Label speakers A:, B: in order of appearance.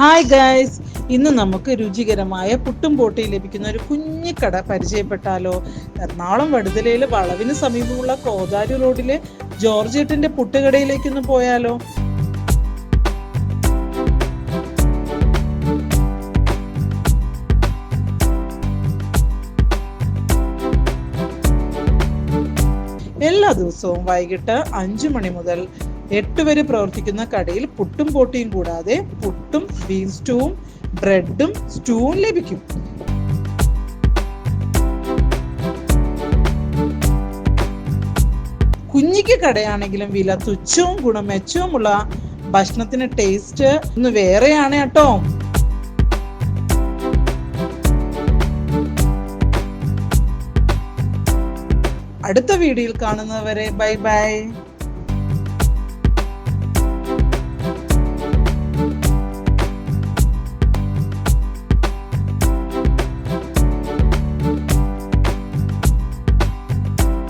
A: Hi guys ഇന്ന് നമുക്ക് രുചികരമായ പുട്ടും പോട്ടി ലഭിക്കുന്ന ഒരു കുഞ്ഞിക്കട പരിചയപ്പെട്ടാലോ? എറണാകുളം വടുതലയിലെ വളവിന് സമീപമുള്ള കോതാരി റോഡിലെ ജോർജേട്ടിന്റെ പുട്ടുകടയിലേക്കൊന്ന് പോയാലോ? എല്ലാ ദിവസവും വൈകിട്ട് അഞ്ചു മണി മുതൽ എട്ട് വരെ പ്രവർത്തിക്കുന്ന കടയിൽ പുട്ടും പോട്ടിയും കൂടാതെ പുട്ടും ബീൻ സ്റ്റൂവും ബ്രെഡും സ്റ്റൂവും ലഭിക്കും. കുഞ്ഞിക്ക് കടയാണെങ്കിലും വില തുച്ഛവും ഗുണമെച്ചവുമുള്ള ഭക്ഷണത്തിന് ടേസ്റ്റ് ഒന്ന് വേറെയാണ് കേട്ടോ. അടുത്ത വീഡിയോയിൽ കാണുന്നവരെ ബൈ ബൈ.